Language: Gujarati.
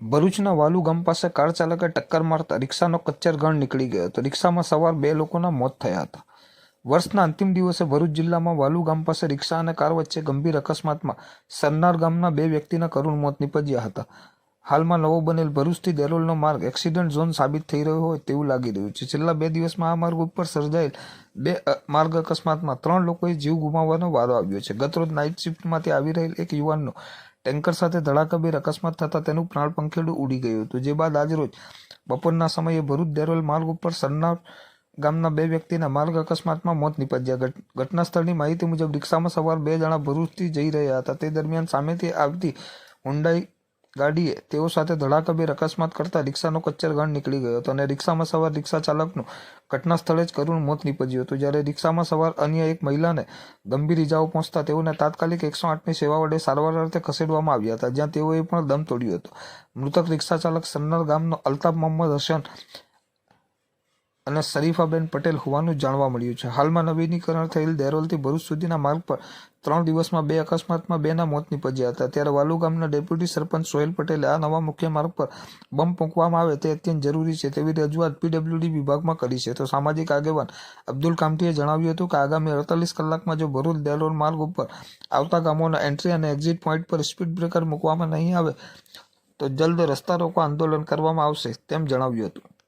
ભરૂચના વાલુ ગામ પાસે કાર ચાલકે ટક્કર મારતા રિક્ષાનો કચ્ચર ગણ નીકળી ગયો હતો. રિક્ષામાં સવાર બે લોકોના મોત થયા હતા. વર્ષના અંતિમ દિવસે ભરૂચ જિલ્લામાં વાલુ ગામ પાસે રિક્ષા અને કાર વચ્ચે ગંભીર અકસ્માતમાં સરનાર ગામના બે વ્યક્તિના કરુણ મોત નીપજ્યા હતા. હાલમાં નવો બનેલ ભરૂચથી દેરોલનો માર્ગ એક્સિડન્ટ ઝોન સાબિત થઈ રહ્યો હોય તેવું લાગી રહ્યું છે. છેલ્લા બે દિવસમાં આ માર્ગ ઉપર સર્જાયેલ બે માર્ગ અકસ્માતમાં ત્રણ લોકોએ જીવ ગુમાવવાનો વારો આવ્યો છે. ગતરોજ નાઇટ શિફ્ટમાંથી આવી રહેલ એક યુવાનનો ટેન્કર સાથે ધડાકાભેર અકસ્માત થતાં તેનું પ્રાણ પંખેડું ઉડી ગયું હતું. જે બાદ આજરોજ બપોરના સમયે ભરૂચ દેરોલ માર્ગ ઉપર સરનાર ગામના બે વ્યક્તિના માર્ગ અકસ્માતમાં મોત નિપજ્યા. ઘટ- ઘટના સ્થળની માહિતી મુજબ રિક્ષામાં સવાર બે જણા ભરૂચથી જઈ રહ્યા હતા. તે દરમિયાન સામેથી આવતી હુન્ડાઈ ગાડીએ તેઓ સાથે ધડાકાભેર અકસ્માત કરતા રિક્ષાનો કચ્છર ગણ નીકળી ગયો હતો અને રિક્ષામાં સવાર રિક્ષા ચાલકનું ઘટના સ્થળે જ કરુણ મોત નીપજ્યું હતું. જ્યારે રિક્ષામાં સવાર અન્ય એક મહિલાને ગંભીર ઇજાઓ પહોંચતા તેઓને તાત્કાલિક એકસો આઠની સેવા વડે સારવાર અર્થે ખસેડવામાં આવ્યા હતા, જ્યાં તેઓએ પણ દમ તોડ્યો હતો. મૃતક રિક્ષા ચાલક સન્નર ગામનો અલ્તાફ મોહમ્મદ હસન અને શરીફાબેન પટેલ હોવાનું જાણવા મળ્યું છે. હાલમાં નવીનીકરણ થયેલ દેરોલથી ભરૂચ સુધીના માર્ગ પર ત્રણ દિવસમાં બે અકસ્માતમાં બેના મોત નીપજ્યા હતા. ત્યારે વાલુ ગામના ડેપ્યુટી સરપંચ સોહેલ પટેલે આ નવા મુખ્ય માર્ગ પર બમ મૂકવામાં આવે તે અત્યંત જરૂરી છે તેવી રજૂઆત પીડબ્લ્યુડી વિભાગમાં કરી છે. તો સામાજિક આગેવાન અબ્દુલ કામઠીએ જણાવ્યું હતું કે આગામી અડતાલીસ કલાકમાં જો ભરૂચ દેરોલ માર્ગ ઉપર આવતા ગામોના એન્ટ્રી અને એક્ઝિટ પોઈન્ટ પર સ્પીડ બ્રેકર મૂકવામાં નહીં આવે, તો જલ્દ રસ્તા રોકો આંદોલન કરવામાં આવશે તેમ જણાવ્યું હતું.